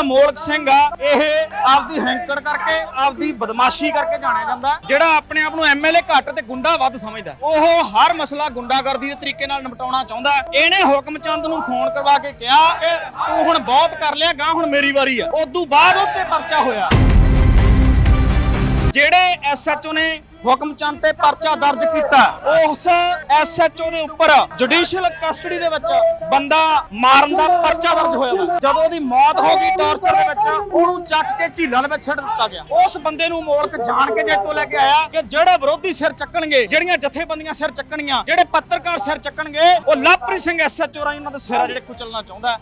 ਜਿਹੜਾ ਮੋਲਕ ਸਿੰਘ ਆ ਇਹ ਆਪਦੀ ਹੈਂਕੜ ਕਰਕੇ ਆਪਦੀ ਬਦਮਾਸ਼ੀ ਕਰਕੇ ਜਾਣਿਆ ਜਾਂਦਾ। ਜਿਹੜਾ ਆਪਣੇ ਆਪ ਨੂੰ ਐਮਐਲਏ ਘੱਟ ਤੇ ਗੁੰਡਾ ਵੱਧ ਸਮਝਦਾ। ਉਹ ਹਰ ਮਸਲਾ ਗੁੰਡਾਗਰਦੀ ਦੇ ਤਰੀਕੇ ਨਾਲ ਨਿਪਟਾਉਣਾ ਚਾਹੁੰਦਾ ਇਹਨੇ ਹੁਕਮ ਚੰਦ ਨੂੰ ਫੋਨ ਕਰਵਾ ਕੇ ਕਿਹਾ ਕਿ ਤੂੰ ਹੁਣ ਬਹੁਤ ਕਰ ਲਿਆ ਗਾਂ ਹੁਣ ਮੇਰੀ ਵਾਰੀ ਆ। ਉਦੋਂ ਬਾਅਦ ਉੱਤੇ ਪਰਚਾ ਹੋਇਆ। ਜਿਹੜੇ ਐਸਐਚਓ ਨੇ ਹੁਕਮ ਚੰਦ ਤੇ ਪਰਚਾ ਦਰਜ ਕੀਤਾ। ਉਸ ਐਸਐਚਓ ਦੇ ਉੱਪਰ ਜੁਡੀਸ਼ੀਅਲ ਕਸਟਡੀ ਦੇ ਵਿੱਚ ਬੰਦਾ ਮਾਰਨ ਦਾ ਪਰਚਾ ਦਰਜ ਹੋਇਆ ਵਾ। ਜਦੋਂ ਉਹਦੀ ਮੌਤ ਹੋ ਗਈ ਟਾਰਚਰ ਦੇ ਵਿੱਚ, ਉਹਨੂੰ ਚੱਕ ਕੇ ਝੀਲਾਂ ਦੇ ਵਿੱਚ ਛੱਡ ਦਿੱਤਾ ਗਿਆ। ਉਸ ਬੰਦੇ ਨੂੰ ਮੋਲਕ ਜਾਣ ਕੇ ਜੇਤੋਂ ਲੈ ਕੇ ਆਇਆ ਕਿ ਜਿਹੜੇ ਵਿਰੋਧੀ ਸਿਰ ਚੱਕਣਗੇ, ਜਿਹੜੀਆਂ ਜਥੇਬੰਦੀਆਂ ਸਿਰ ਚੱਕਣਗੀਆਂ, ਜਿਹੜੇ ਪੱਤਰਕਾਰ ਸਿਰ ਚੱਕਣਗੇ, ਉਹ ਲਵਪ੍ਰੀਤ ਸਿੰਘ ਐਸਐਚਓ ਰਾਹੀਂ ਉਹਨਾਂ ਦੇ ਸਿਰ ਜਿਹੜੇ ਕੁਚਲਣਾ ਚਾਹੁੰਦਾ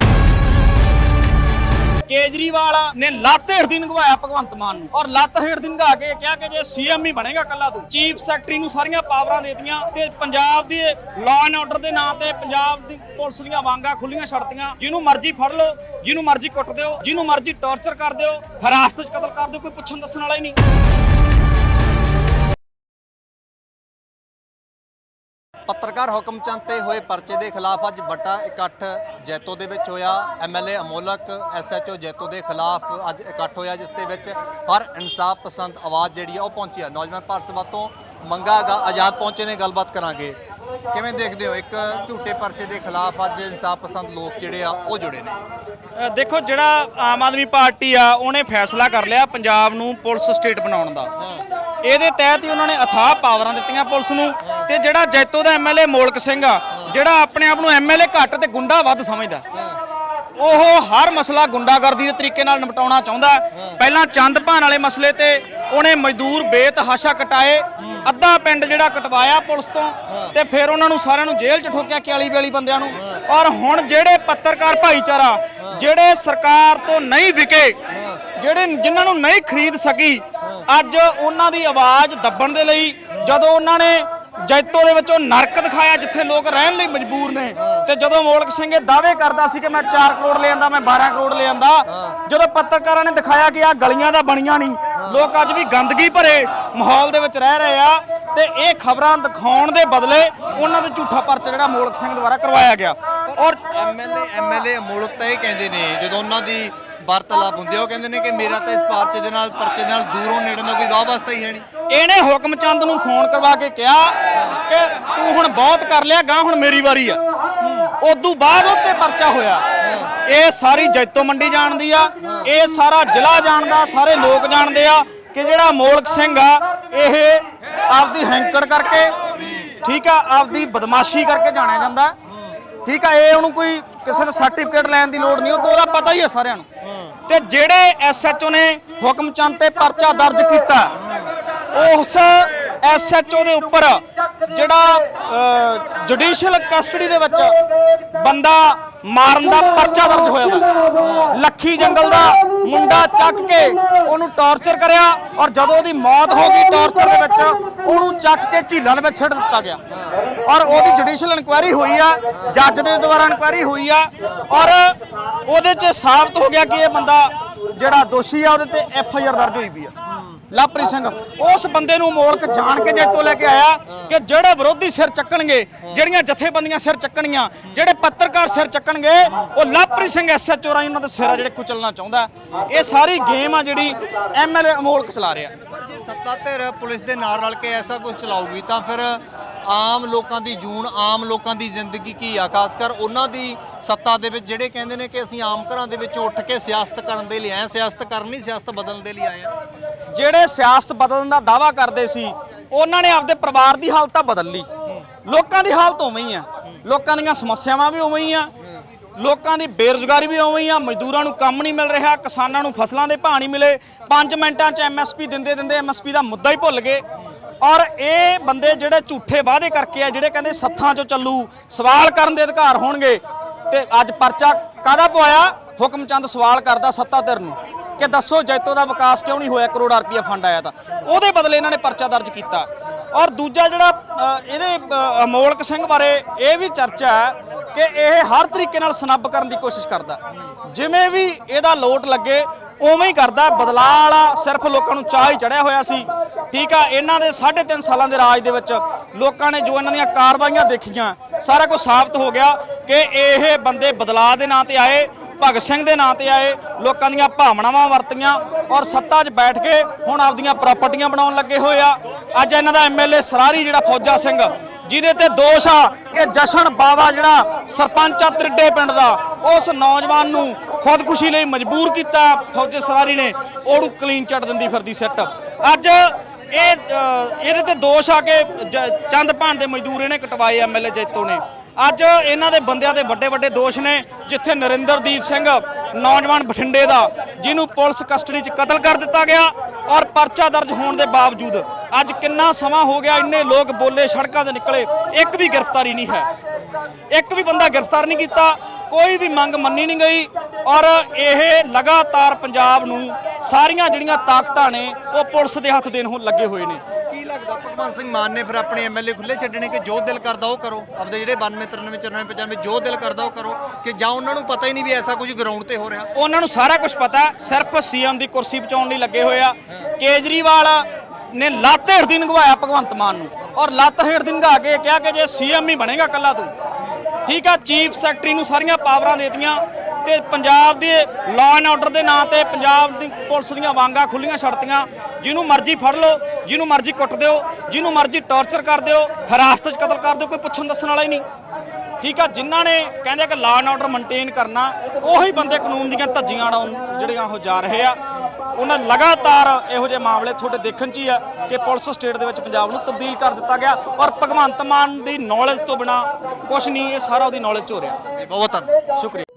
ਕੇਜਰੀਵਾਲ ਨੇ ਲੱਤ ਹੇਠ ਦੀ ਨਗਵਾਇਆ ਭਗਵੰਤ ਮਾਨ ਨੂੰ। ਔਰ ਲੱਤ ਹੇਠ ਦੀ ਨਗਾ ਕੇ ਕਿਹਾ ਕਿ ਜੇ ਸੀਐਮ ਹੀ ਬਣੇਗਾ ਕੱਲਾ ਤੂੰ, ਚੀਫ ਸੈਕਟਰੀ ਨੂੰ ਸਾਰੀਆਂ ਪਾਵਰਾਂ ਦੇਤੀਆਂ ਤੇ ਪੰਜਾਬ ਦੀ ਲਾਅ ਐਂਡ ਆਰਡਰ ਦੇ ਨਾਂ ਤੇ ਪੰਜਾਬ ਦੀ ਪੁਲਿਸ ਦੀਆਂ ਵਾਂਗਾ ਖੁੱਲੀਆਂ ਛੱਡਤੀਆਂ। ਜਿਹਨੂੰ ਮਰਜ਼ੀ ਫੜ ਲਓ, ਜਿਹਨੂੰ ਮਰਜ਼ੀ ਕੁੱਟ ਦਿਓ, ਜਿਹਨੂੰ ਮਰਜ਼ੀ ਟੌਰਚਰ ਕਰ ਦਿਓ, ਹਿਰਾਸਤ 'ਚ ਕਤਲ ਕਰ ਦਿਓ, ਕੋਈ ਪੁੱਛਣ ਦੱਸਣ ਵਾਲਾ ਹੀ ਨਹੀਂ। ਪੱਤਰਕਾਰ ਹੁਕਮਚੰਦ ਤੇ ਹੋਏ ਪਰਚੇ ਦੇ ਖਿਲਾਫ ਅੱਜ ਵੱਡਾ ਇਕੱਠ ਜੈਤੋ ਦੇ ਵਿੱਚ ਹੋਇਆ। ਐਮਐਲਏ ਅਮੋਲਕ ਐਸਐਚਓ ਜੈਤੋ ਦੇ ਖਿਲਾਫ ਅੱਜ ਇਕੱਠ ਹੋਇਆ ਜਿਸ ਦੇ ਵਿੱਚ ਹਰ ਇਨਸਾਫ ਪਸੰਦ ਆਵਾਜ਼ ਜਿਹੜੀ ਆ ਉਹ ਪਹੁੰਚੀ ਆ। ਨੌਜਵਾਨ ਭਾਰਤ ਸਭਾ ਤੋਂ ਮੰਗਾਗਾ ਆਜ਼ਾਦ ਪਹੁੰਚੇ ਨੇ ਗੱਲਬਾਤ ਕਰਾਂਗੇ। ਕਿਵੇਂ ਦੇਖਦੇ ਹੋ? ਇੱਕ ਝੂਠੇ ਪਰਚੇ ਦੇ ਖਿਲਾਫ ਅੱਜ ਇਨਸਾਫ ਪਸੰਦ ਲੋਕ ਜਿਹੜੇ ਆ ਉਹ ਜੁੜੇ ਨੇ। ਦੇਖੋ ਜਿਹੜਾ ਆਮ ਆਦਮੀ ਪਾਰਟੀ ਆ ਉਹਨੇ ਫੈਸਲਾ ਕਰ ਲਿਆ ਪੰਜਾਬ ਨੂੰ ਪੁਲਿਸ ਸਟੇਟ ਬਣਾਉਣ ਦਾ। ਇਹਦੇ ਤਹਿਤ ਹੀ ਉਹਨਾਂ ਨੇ ਅਥਾਹ ਪਾਵਰਾਂ ਦਿੱਤੀਆਂ ਪੁਲਿਸ ਨੂੰ ਤੇ ਜਿਹੜਾ ਜੈਤੋ ਦਾ ਐਮਐਲਏ ਮੋਲਕ ਸਿੰਘ ਆ, ਜਿਹੜਾ ਆਪਣੇ ਆਪ ਨੂੰ ਐਮਐਲਏ ਘੱਟ ਤੇ ਗੁੰਡਾ ਵੱਧ ਸਮਝਦਾ। ਉਹ ਹਰ ਮਸਲਾ ਗੁੰਡਾਗਰਦੀ ਦੇ ਤਰੀਕੇ ਨਾਲ ਨਿਪਟਾਉਣਾ ਚਾਹੁੰਦਾ ਪਹਿਲਾਂ ਚੰਦ ਭਾਨ ਵਾਲੇ ਮਸਲੇ ਤੇ ਉਹਨੇ ਮਜ਼ਦੂਰ ਬੇਤਹਾਸ਼ਾ ਕਟਾਏ, ਅੱਧਾ ਪਿੰਡ ਜਿਹੜਾ ਕਟਵਾਇਆ ਪੁਲਿਸ ਤੋਂ ਤੇ ਫਿਰ ਉਹਨਾਂ ਨੂੰ ਸਾਰਿਆਂ ਨੂੰ ਜੇਲ੍ਹ 'ਚ ਠੋਕਿਆ 41 42 ਬੰਦਿਆਂ ਨੂੰ। ਔਰ ਹੁਣ ਜਿਹੜੇ ਪੱਤਰਕਾਰ ਭਾਈਚਾਰਾ, ਜਿਹੜੇ ਸਰਕਾਰ ਤੋਂ ਨਹੀਂ ਵਿਕੇ, ਜਿਹੜੇ ਜਿਨ੍ਹਾਂ ਨੂੰ ਨਹੀਂ ਖਰੀਦ ਸਕੀ ਅੱਜ ਉਹਨਾਂ ਦੀ ਆਵਾਜ਼ ਦੱਬਣ ਦੇ ਲਈ ਜਦੋਂ ਉਹਨਾਂ ਨੇ ਜੈਤੋ ਦੇ ਵਿੱਚੋਂ ਨਰਕ ਦਿਖਾਇਆ ਜਿੱਥੇ ਲੋਕ ਰਹਿਣ ਲਈ ਮਜਬੂਰ ਨੇ, ਤੇ ਜਦੋਂ ਮੋਲਕ ਸਿੰਘ ਇਹ ਦਾਅਵੇ ਕਰਦਾ ਸੀ ਕਿ ਮੈਂ 4 ਕਰੋੜ ਲੈ ਮੈਂ 12 ਕਰੋੜ ਲੈ ਜਦੋਂ ਪੱਤਰਕਾਰਾਂ ਨੇ ਦਿਖਾਇਆ ਕਿ ਆ ਗਲੀਆਂ ਦਾ ਬਣੀਆਂ ਨਹੀਂ, ਲੋਕ ਅੱਜ ਵੀ ਗੰਦਗੀ ਭਰੇ ਮਾਹੌਲ ਦੇ ਵਿੱਚ ਰਹਿ ਰਹੇ ਆ, ਤੇ ਇਹ ਖਬਰਾਂ ਦਿਖਾਉਣ ਦੇ ਬਦਲੇ ਉਹਨਾਂ ਦੇ ਝੂਠਾ ਪਰਚਾ ਜਿਹੜਾ ਮੋਲਕ ਸਿੰਘ ਦੁਆਰਾ ਕਰਵਾਇਆ ਗਿਆ। ਔਰ ਐਮਐਲਏ ਐਮਐਲਏ ਮੋਲਕ ਤਾਂ ਇਹ ਕਹਿੰਦੇ ਨੇ, ਜਦੋਂ ਉਹਨਾਂ ਦੀ ਵਾਰਤਾਲਾਪ ਹੁੰਦੀ ਆ। ਉਹ ਕਹਿੰਦੇ ਨੇ ਕਿ ਮੇਰਾ ਤਾਂ ਇਸ ਪਰਚੇ ਦੇ ਨਾਲ, ਪਰਚੇ ਦੇ ਨਾਲ ਦੂਰੋਂ ਨੇੜੇ ਦਾ ਕੋਈ ਵਾਹ ਵਾਸਤਾ ਹੀ ਹੈ ਨਹੀਂ। ਇਹਨੇ ਹੁਕਮ ਚੰਦ ਨੂੰ ਫੋਨ ਕਰਵਾ ਕੇ ਕਿਹਾ ਕਿ ਤੂੰ ਹੁਣ ਬਹੁਤ ਕਰ ਲਿਆ ਗਾਂ ਹੁਣ ਮੇਰੀ ਵਾਰੀ ਆ। ਉਦੋਂ ਬਾਅਦ ਉੱਤੇ ਪਰਚਾ ਹੋਇਆ। ਇਹ ਸਾਰੀ ਜੈਤੋ ਮੰਡੀ ਜਾਣਦੀ ਆ, ਇਹ ਸਾਰਾ ਜ਼ਿਲ੍ਹਾ ਜਾਣਦਾ, ਸਾਰੇ ਲੋਕ ਜਾਣਦੇ ਆ ਕਿ ਜਿਹੜਾ ਮੋਲਕ ਸਿੰਘ ਆ, ਇਹ ਆਪਦੀ ਹੈਂਕੜ ਕਰਕੇ, ਠੀਕ ਆ, ਆਪਦੀ ਬਦਮਾਸ਼ੀ ਕਰਕੇ ਜਾਣਿਆ ਜਾਂਦਾ। ਠੀਕ ਆ, ਇਹ ਉਹਨੂੰ ਕੋਈ ਕਿਸੇ ਨੂੰ ਸਰਟੀਫਿਕੇਟ ਲੈਣ ਦੀ ਲੋੜ ਨਹੀਂ, ਉਹ ਤਾਂ ਉਹਦਾ ਪਤਾ ਹੀ ਹੈ ਸਾਰਿਆਂ ਨੂੰ। ਤੇ ਜਿਹੜੇ ਐਸਐਚਓ ਨੇ ਹੁਕਮ ਤੇ ਪਰਚਾ ਦਰਜ ਕੀਤਾ, ਉਸ ਐਸਐਚਓ ਦੇ ਉੱਪਰ ਜਿਹੜਾ ਜੁਡੀਸ਼ੀਅਲ ਕਸਟਡੀ ਦੇ ਵਿੱਚ ਬੰਦਾ ਮਾਰਨ ਦਾ ਪਰਚਾ ਦਰਜ ਹੋਇਆ ਵਾ। ਲੱਖੀ ਜੰਗਲ ਦਾ ਮੁੰਡਾ ਚੱਕ ਕੇ ਉਹਨੂੰ ਟੌਰਚਰ ਕਰਿਆ ਔਰ ਜਦੋਂ ਉਹਦੀ ਮੌਤ ਹੋ ਗਈ ਟੌਰਚਰ ਦੇ ਵਿੱਚ, ਉਹਨੂੰ ਚੱਕ ਕੇ ਝੀਲਾਂ ਦੇ ਵਿੱਚ ਛੱਡ ਦਿੱਤਾ ਗਿਆ। ਔਰ ਉਹਦੀ ਜੁਡੀਸ਼ੀਅਲ ਇਨਕੁਆਇਰੀ ਹੋਈ ਆ ਜੱਜ ਦੇ ਦੁਆਰਾ ਇਨਕੁਆਇਰੀ ਹੋਈ ਆ, ਔਰ ਉਹਦੇ 'ਚ ਸਾਬਤ ਹੋ ਗਿਆ ਕਿ ਇਹ ਬੰਦਾ ਜਿਹੜਾ ਦੋਸ਼ੀ ਆ, ਉਹਦੇ ਤੇ ਐਫ ਆਈ ਆਰ ਦਰਜ ਹੋਈ ਵੀ ਆ। ਲਵਪ੍ਰੀਤ ਸਿੰਘ, ਉਸ ਬੰਦੇ ਨੂੰ ਮੋਲਕ ਜਾਣ ਕੇ ਜੇਤੋਂ ਲੈ ਕੇ ਆਇਆ ਕਿ ਜਿਹੜੇ ਵਿਰੋਧੀ ਸਿਰ ਚੱਕਣਗੇ, ਜਿਹੜੀਆਂ ਜਥੇਬੰਦੀਆਂ ਸਿਰ ਚੱਕਣਗੀਆਂ ਜਿਹੜੇ ਪੱਤਰਕਾਰ ਸਿਰ ਚੱਕਣਗੇ, ਉਹ ਲਵਪ੍ਰੀਤ ਸਿੰਘ ਐਸਐਚਓ ਰਾਹੀਂ ਉਹਨਾਂ ਦੇ ਸਿਰ ਆ ਜਿਹੜੇ ਕੁਚਲਣਾ ਚਾਹੁੰਦਾ। ਇਹ ਸਾਰੀ ਗੇਮ ਆ ਜਿਹੜੀ ਐਮਐਲਏ ਅਮੋਲਕ ਚਲਾ ਰਿਹਾ। ਪਰ ਜੇ ਸੱਤਾ ਧਿਰ ਪੁਲਿਸ ਦੇ ਨਾਲ ਰਲ ਕੇ ਐਸਾ ਕੁਝ ਚਲਾਊਗੀ, ਤਾਂ ਫਿਰ ਆਮ ਲੋਕਾਂ ਦੀ ਜੂਨ ਆਮ ਲੋਕਾਂ ਦੀ ਜ਼ਿੰਦਗੀ ਕੀ ਆ? ਖਾਸ ਕਰ ਉਹਨਾਂ ਦੀ ਸੱਤਾ ਦੇ ਵਿੱਚ ਜਿਹੜੇ ਕਹਿੰਦੇ ਨੇ ਕਿ ਅਸੀਂ ਆਮ ਘਰਾਂ ਦੇ ਵਿੱਚੋਂ ਉੱਠ ਕੇ ਸਿਆਸਤ ਕਰਨ ਦੇ ਲਈ ਆਏ ਹਾਂ, ਸਿਆਸਤ ਕਰਨੀ ਸਿਆਸਤ ਬਦਲਣ ਦੇ ਲਈ ਆਏ ਹਾਂ। ਜਿਹੜੇ ਸਿਆਸਤ ਬਦਲਣ ਦਾ ਦਾਵਾ ਕਰਦੇ ਸੀ ਉਹਨਾਂ ਨੇ ਆਪਦੇ ਪਰਿਵਾਰ ਦੀ ਹਾਲਤ ਤਾਂ ਬਦਲ ਲਈ। ਲੋਕਾਂ ਦੀ ਹਾਲਤ ਉਵੇਂ ਹੀ ਆ। ਲੋਕਾਂ ਦੀਆਂ ਸਮੱਸਿਆਵਾਂ ਵੀ ਉਵੇਂ ਹੀ ਆ। ਲੋਕਾਂ ਦੀ ਬੇਰੁਜ਼ਗਾਰੀ ਵੀ ਉਵੇਂ ਹੀ ਆ। ਮਜ਼ਦੂਰਾਂ ਨੂੰ ਕੰਮ ਨਹੀਂ ਮਿਲ ਰਿਹਾ ਕਿਸਾਨਾਂ ਨੂੰ ਫਸਲਾਂ ਦੇ ਭਾਅ ਨਹੀਂ ਮਿਲੇ। 5 ਮਿੰਟਾਂ 'ਚ ਐਮਐਸਪੀ ਦਿੰਦੇ ਦਿੰਦੇ ਐਮਐਸਪੀ ਦਾ ਮੁੱਦਾ ਹੀ ਭੁੱਲ ਗਏ। ਔਰ ਇਹ ਬੰਦੇ ਜਿਹੜੇ ਝੂਠੇ ਵਾਅਦੇ ਕਰਕੇ ਆ, ਜਿਹੜੇ ਕਹਿੰਦੇ ਸੱਥਾਂ 'ਚੋਂ ਚੱਲੂ, ਸਵਾਲ ਕਰਨ ਦੇ ਅਧਿਕਾਰ ਹੋਣਗੇ, ਤੇ ਅੱਜ ਪਰਚਾ ਕਾਦਾ ਪਵਾਇਆ? ਹੁਕਮਚੰਦ ਸਵਾਲ ਕਰਦਾ ਸੱਤਾ ਧਿਰ ਨੂੰ ਕਿ ਦੱਸੋ ਜੈਤੋ ਦਾ ਵਿਕਾਸ ਕਿਉਂ ਨਹੀਂ ਹੋਇਆ? ਕਰੋੜਾਂ ਰੁਪਏ ਫੰਡ ਆਇਆ ਤਾਂ। ਉਹਦੇ ਬਦਲੇ ਇਹਨਾਂ ਨੇ ਪਰਚਾ ਦਰਜ ਕੀਤਾ। ਔਰ ਦੂਜਾ ਜਿਹੜਾ ਇਹਦੇ ਅਮੋਲਕ ਸਿੰਘ ਬਾਰੇ ਇਹ ਵੀ ਚਰਚਾ ਹੈ ਕਿ ਇਹ ਹਰ ਤਰੀਕੇ ਨਾਲ ਸਨੱਬ ਕਰਨ ਦੀ ਕੋਸ਼ਿਸ਼ ਕਰਦਾ। ਜਿਵੇਂ ਵੀ ਇਹਦਾ ਲੋਟ ਲੱਗੇ ਉਵੇਂ ਹੀ ਕਰਦਾ। ਬਦਲਾਅ ਵਾਲਾ ਸਿਰਫ ਲੋਕਾਂ ਨੂੰ ਚਾਹ ਹੀ ਚੜਿਆ ਹੋਇਆ ਸੀ। ਠੀਕ ਆ, ਇਹਨਾਂ ਦੇ 3.5 ਸਾਲਾਂ ਦੇ ਰਾਜ ਦੇ ਵਿੱਚ ਲੋਕਾਂ ਨੇ ਜੋ ਇਹਨਾਂ ਦੀਆਂ ਕਾਰਵਾਈਆਂ ਦੇਖੀਆਂ, ਸਾਰਾ ਕੁਝ ਸਾਬਤ ਹੋ ਗਿਆ ਕਿ ਇਹ ਬੰਦੇ ਬਦਲਾਅ ਦੇ ਨਾਂ ਤੇ ਆਏ, ਭਗਤ ਸਿੰਘ ਦੇ ਨਾਂ ਤੇ ਆਏ, ਲੋਕਾਂ ਦੀਆਂ ਭਾਵਨਾਵਾਂ ਵਰਤੀਆਂ ਔਰ ਸੱਤਾ 'ਚ ਬੈਠ ਕੇ ਹੁਣ ਆਪਦੀਆਂ ਪ੍ਰਾਪਰਟੀਆਂ ਬਣਾਉਣ ਲੱਗੇ ਹੋਏ ਆ। ਅੱਜ ਇਹਨਾਂ ਦਾ ਐਮਐਲਏ ਸਰਾਰੀ ਜਿਹੜਾ ਫੌਜਾ ਸਿੰਘ ਜਿਹਦੇ ਤੇ ਦੋਸ਼ ਆ ਕਿ ਜਸ਼ਨ ਬਾਵਾ ਜਿਹੜਾ ਸਰਪੰਚ ਆ ਤ੍ਰਿੱਡੇ ਪਿੰਡ ਦਾ, ਉਸ ਨੌਜਵਾਨ ਨੂੰ ਖੁਦਕੁਸ਼ੀ ਲਈ ਮਜਬੂਰ ਕੀਤਾ, ਫੌਜੀ ਸਰਾਰੀ ਨੇ ਉਹਨੂੰ ਕਲੀਨ ਚਟ ਦਿੰਦੀ ਫਿਰਦੀ ਸਿੱਟ ਅੱਜ ਇਹ ਇਹਦੇ ਤੇ ਦੋਸ਼ ਆ ਕਿ ਜ- ਚੰਦ ਭਾਣ ਦੇ ਮਜ਼ਦੂਰ ਇਹਨੇ ਕਟਵਾਏ ਐਮਐਲਏ ਜੈਤੋ ਨੇ। ਅੱਜ ਇਹਨਾਂ ਦੇ ਬੰਦਿਆਂ ਦੇ ਵੱਡੇ ਵੱਡੇ ਦੋਸ਼ ਨੇ, ਜਿੱਥੇ ਨਰਿੰਦਰਦੀਪ ਸਿੰਘ ਨੌਜਵਾਨ ਬਠਿੰਡੇ ਦਾ, ਜਿਹਨੂੰ ਪੁਲਿਸ ਕਸਟਡੀ 'ਚ ਕਤਲ ਕਰ ਦਿੱਤਾ ਗਿਆ ਔਰ ਪਰਚਾ ਦਰਜ ਹੋਣ ਦੇ ਬਾਵਜੂਦ ਅੱਜ ਕਿੰਨਾ ਸਮਾਂ ਹੋ ਗਿਆ ਇੰਨੇ ਲੋਕ ਬੋਲੇ ਸੜਕਾਂ ਤੇ ਨਿਕਲੇ, ਇੱਕ ਵੀ ਗ੍ਰਿਫਤਾਰੀ ਨਹੀਂ ਹੈ। ਇੱਕ ਵੀ ਬੰਦਾ ਗ੍ਰਿਫਤਾਰ ਨਹੀਂ ਕੀਤਾ, ਕੋਈ ਵੀ ਮੰਗ ਮੰਨੀ ਨਹੀਂ ਗਈ ਔਰ ਇਹ ਲਗਾਤਾਰ ਪੰਜਾਬ ਨੂੰ ਸਾਰੀਆਂ ਜਿਹੜੀਆਂ ਤਾਕਤਾਂ ਨੇ ਉਹ ਪੁਲਿਸ ਦੇ ਹੱਥ ਦੇਣ ਹੋ ਲੱਗੇ ਹੋਏ ਨੇ। ਕੀ ਲੱਗਦਾ? ਭਗਵੰਤ ਸਿੰਘ ਮਾਨ ਨੇ ਫਿਰ ਆਪਣੇ ਐਮਐਲਏ ਖੁੱਲੇ ਛੱਡਣੇ ਕਿ ਜੋ ਦਿਲ ਕਰਦਾ ਉਹ ਕਰੋ। ਆਪਦੇ ਜਿਹੜੇ 92 93 94 95 ਜੋ ਦਿਲ ਕਰਦਾ ਉਹ ਕਰੋ ਕਿ ਜਾਂ ਉਹਨਾਂ ਨੂੰ ਪਤਾ ਹੀ ਨਹੀਂ ਵੀ ਐਸਾ ਕੁਝ ਗਰਾਊਂਡ ਤੇ ਹੋ ਰਿਹਾ। ਉਹਨਾਂ ਨੂੰ ਸਾਰਾ ਕੁਝ ਪਤਾ। ਸਿਰਫ ਸੀਐਮ ਦੀ ਕੁਰਸੀ ਬਚਾਉਣ ਲਈ ਲੱਗੇ ਹੋਏ ਆ। ਕੇਜਰੀਵਾਲ ਨੇ ਲੱਤ ਹੇਠ ਦੀ ਨਗਵਾਇਆ ਭਗਵੰਤ ਮਾਨ ਨੂੰ ਔਰ ਲੱਤ ਹੇਠ ਦੀ ਨਗਾ ਕੇ ਕਿਹਾ ਕਿ ਜੇ ਸੀਐਮ ਹੀ ਬਣੇਗਾ ਕੱਲਾ ਤੂੰ। ਠੀਕ ਆ ਚੀਫ ਸੈਕਟਰੀ ਨੂੰ ਸਾਰੀਆਂ ਪਾਵਰਾਂ ਦੇਤੀਆਂ। ਤੇ ਪੰਜਾਬ ਦੇ ਲਾਅ ਐਂਡ ਆਰਡਰ ਦੇ ਨਾਂ ਤੇ ਪੰਜਾਬ ਦੀ ਪੁਲਿਸ ਦੀਆਂ ਵਾਂਗਾ ਖੁੱਲੀਆਂ ਛੱਡਤੀਆਂ ਜਿਹਨੂੰ ਮਰਜ਼ੀ ਫੜ ਲਓ, ਜਿਹਨੂੰ ਮਰਜ਼ੀ ਕੁੱਟ ਦਿਓ, ਜਿਹਨੂੰ ਮਰਜ਼ੀ ਟੌਰਚਰ ਕਰ ਦਿਓ, ਹਿਰਾਸਤ 'ਚ ਕਤਲ ਕਰ ਦਿਓ, ਕੋਈ ਪੁੱਛਣ ਦੱਸਣ ਵਾਲਾ ਹੀ ਨਹੀਂ। ਠੀਕ ਆ, ਜਿਨ੍ਹਾਂ ਨੇ ਕਹਿੰਦੇ ਕਿ ਲਾਅ ਐਂਡ ਆਰਡਰ ਮੇਨਟੇਨ ਕਰਨਾ, ਉਹੀ ਬੰਦੇ ਕਾਨੂੰਨ ਦੀਆਂ ਧੱਜੀਆਂ ਉਡਾਉਣ ਜਿਹੜੀਆਂ ਉਹ ਜਾ ਰਹੇ ਆ। ਉਹਨਾਂ ਲਗਾਤਾਰ ਇਹੋ ਜਿਹੇ ਮਾਮਲੇ ਤੁਹਾਡੇ ਦੇਖਣ 'ਚ ਹੀ ਆ ਕਿ ਪੁਲਿਸ ਸਟੇਟ ਦੇ ਵਿੱਚ ਪੰਜਾਬ ਨੂੰ ਤਬਦੀਲ ਕਰ ਦਿੱਤਾ ਗਿਆ ਔਰ ਭਗਵੰਤ ਮਾਨ ਦੀ ਨੌਲੇਜ ਤੋਂ ਬਿਨਾ ਕੁਝ ਨਹੀਂ, ਇਹ ਸਾਰਾ ਉਹਦੀ ਨੌਲੇਜ 'ਚ ਹੋ ਰਿਹਾ। ਬਹੁਤ ਧੰਨਵਾਦ ਸ਼ੁਕਰੀਆ।